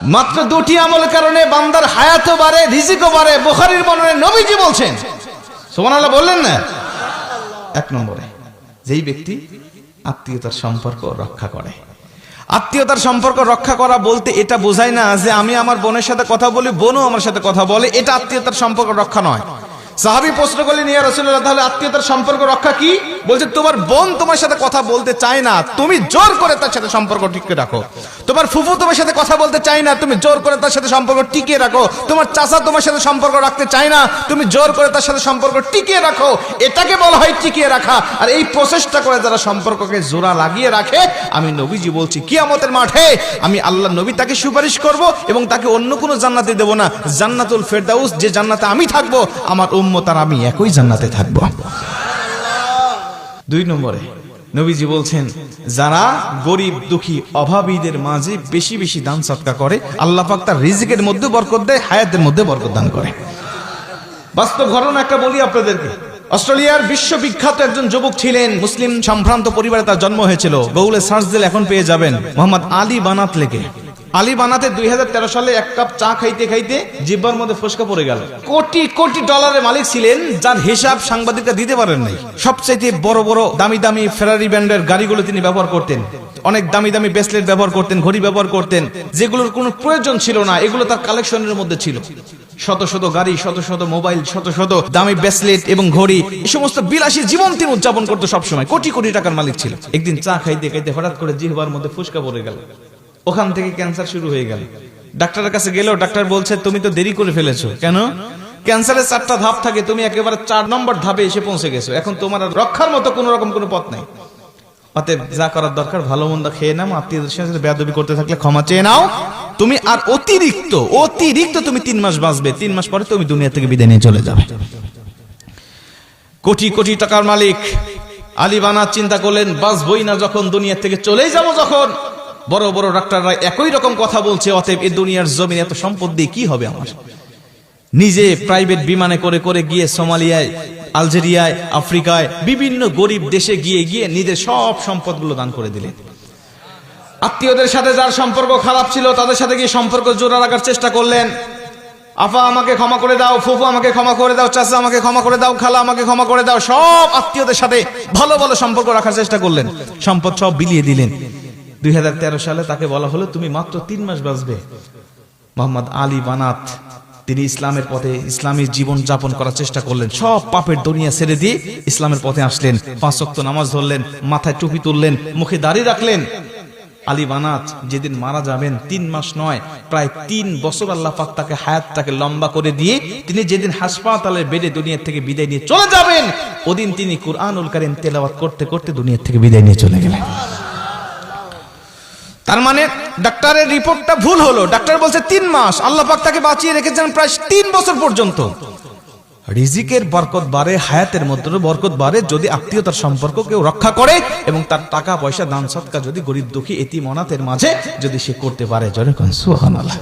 মাত্র দুটি আমল কারণে বান্দার হায়াতও বাড়ে, রিজিকও বাড়ে। বোখারির বর্ণনে নবীজি বলছেন সোমানাল্লাহ বললেন না? এক নম্বরে, যেই ব্যক্তি আত্মীয়তার সম্পর্ক রক্ষা করে। আত্মীয়তার সম্পর্ক রক্ষা করা বলতে এটা বোঝায় না যে আমি আমার বোনের সাথে কথা বলি, বোনও আমার সাথে কথা বলে, এটা আত্মীয়তার সম্পর্ক রক্ষা নয়। সাহাবি প্রশ্ন করলেন, ইয়া রসুল্লাহ তাহলে আত্মীয়তার সম্পর্ক রক্ষা কি? বলছে, তোমার বোন তোমার সাথে কথা বলতে চায় না। তুমি জোর করে তার সাথে সম্পর্ক টিকিয়ে রাখো। তোমার ফুফু তোমার সাথে কথা বলতে চায় না। তুমি জোর করে তার সাথে সম্পর্ক টিকিয়ে রাখো। তোমার চাচা তোমার সাথে সম্পর্ক রাখতে চায় না। তুমি জোর করে তার সাথে সম্পর্ক টিকিয়ে রাখো। এটাকে বলা হয় টিকিয়ে রাখা। আর এই প্রচেষ্টা করে যারা সম্পর্ককে জোড়া লাগিয়ে রাখে, আমি নবীজি বলছি, কিয়ামতের মাঠে আমি আল্লাহ নবী তাকে সুপারিশ করব এবং তাকে অন্য কোনো জান্নাতে দেব না। জান্নাতুল ফেরদাউস, যে জান্নাতে আমি থাকব, আমার উম্মত আর আমি একই জান্নাতে থাকব। দুই নম্বরে, নবীজি বলছেন, যারা গরিব, দুঃখী, অভাবীদের মাঝে বেশি বেশি দান সৎকা করে, আল্লাহ পাক তার রিজিকের মধ্যে বরকত দেয়, হায়াতের মধ্যে বরকত দান করে। বাস্তব ঘটনা একটা বলি আপনাদেরকে। অস্ট্রেলিয়ার বিশ্ববিখ্যাত একজন যুবক ছিলেন, মুসলিম সম্ভ্রান্ত পরিবারে তার জন্ম হয়েছিল। গুগলে সার্চ দিলে এখন পেয়ে যাবেন, মোহাম্মদ আলী বানাত লেগে আলী বানাতে দুই সালে এক কাপ চা খাইতে খাইতে জিব্বার মধ্যে ফসকা পড়ে গেল। কোটি কোটি ডলারের মালিক ছিলেন, যার হিসাব সাংবাদিকরা দিতে পারেন নাই। সবচাইতে বড় বড় দামি দামি ফেরারি ব্র্যান্ডের গাড়িগুলো তিনি ব্যবহার করতেন। অনেক দামি দামি ব্রেসলেট ব্যবহার করতেন, ঘড়ি ব্যবহার করতেন। যেগুলোর কোনো প্রয়োজন ছিল না, এগুলো তার কালেকশনের মধ্যে ছিল। শত শত গাড়ি, শত শত মোবাইল শত শত দামি ব্রেসলেট এবং ঘড়ি এই সমস্ত বিলাসী জীবন তিনি উদযাপন করতো সবসময়। কোটি কোটি টাকার মালিক ছিল। একদিন চা খাইতে খাইতে হঠাৎ করে জিহবার মধ্যে ফুসকা পড়ে গেল। ওখান থেকে ক্যান্সার শুরু হয়ে গেল। ডাক্তারের কাছে গেলেও ডাক্তার বলছে, তুমি তো দেরি করে ফেলেছো। কেন? ক্যান্সারের চারটা ধাপ থাকে, তুমি একেবারে চার নম্বর ধাপে এসে পৌঁছে গেছো। এখন তোমার রক্ষার মতো কোনো রকম কোনো পথ নাই। অতএব যা করার দরকার, ভালো মন্দ খেয়ে নাও, আত্মীয়দের সাথে বেয়াদবি করতে থাকলে ক্ষমা চেয়ে নাও। তুমি আর অতিরিক্ত অতিরিক্ত তুমি তিন মাস বাঁচবে, তিন মাস পরে তুমি দুনিয়া থেকে বিদায় নিয়ে চলে যাবে। কোটি কোটি টাকার মালিক আলী বানাত চিন্তা করলেন, বাঁচবই না যখন, দুনিয়া থেকে চলেই যাব যখন। বড় বড় ডাক্তাররা একই রকম কথা বলছে, অতএব এই দুনিয়ার জমিন এত সম্পদ দিয়ে কি হবে আমার? নিজে প্রাইভেট বিমানে করে করে গিয়ে সোমালিয়ায়, আলজেরিয়ায়, আফ্রিকায়, বিভিন্ন গরিব দেশে গিয়ে গিয়ে নিজের সব সম্পদগুলো দান করে দিলেন। আত্মীয়দের সাথে যার সম্পর্ক খারাপ ছিল, তাদের সাথে গিয়ে সম্পর্ক জোড়া রাখার চেষ্টা করলেন। আফা আমাকে ক্ষমা করে দাও, ফুফু আমাকে ক্ষমা করে দাও, চাচা আমাকে ক্ষমা করে দাও, খালা আমাকে ক্ষমা করে দাও, সব আত্মীয়দের সাথে ভালো ভালো সম্পর্ক রাখার চেষ্টা করলেন। সম্পদ সব বিলিয়ে দিলেন। দুই হাজার তেরো সালে তাকে বলা হলো, তুমি মাত্র তিন মাস বাঁচবে। মোহাম্মদ আলী বানাত, তিনি ইসলামের পথে ইসলামী জীবন যাপন করার চেষ্টা করলেন। সব পাপের দুনিয়া ছেড়ে দিয়ে ইসলামের পথে আসলেন। পাঁচ ওয়াক্ত নামাজ ধরলেন, মাথায় টুপি তুললেন, মুখে দাড়ি রাখলেন। আলী বানাত যেদিন মারা যাবেন, তিন মাস নয়, প্রায় তিন বছর আল্লাহ পাক তাকে হায়াতটাকে লম্বা করে দিয়ে তিনি যেদিন হাসপাতালের বেডে দুনিয়া থেকে বিদায় নিয়ে চলে যাবেন, ওদিন তিনি কুরআনুল কারীম তেলাওয়াত করতে করতে দুনিয়া থেকে বিদায় নিয়ে চলে গেলেন। তার মানে ডাক্তারের রিপোর্টটা ভুল হলো। ডাক্তার বলছে তিন মাস। আল্লাহ পাক তাকে বাঁচিয়ে রেখেছেন প্রায় তিন বছর পর্যন্ত। রিজিকের বরকত বাড়ে, হায়াতের মধ্যে বরকত বাড়ে যদি আত্মীয়তার সম্পর্ক কেউ রক্ষা করে এবং তার টাকা, পয়সা, দান সৎকা যদি গরিব দুঃখী এটি মনাতের মাঝে যদি সে করতে পারে। জনগণ সুহান আল্লাহ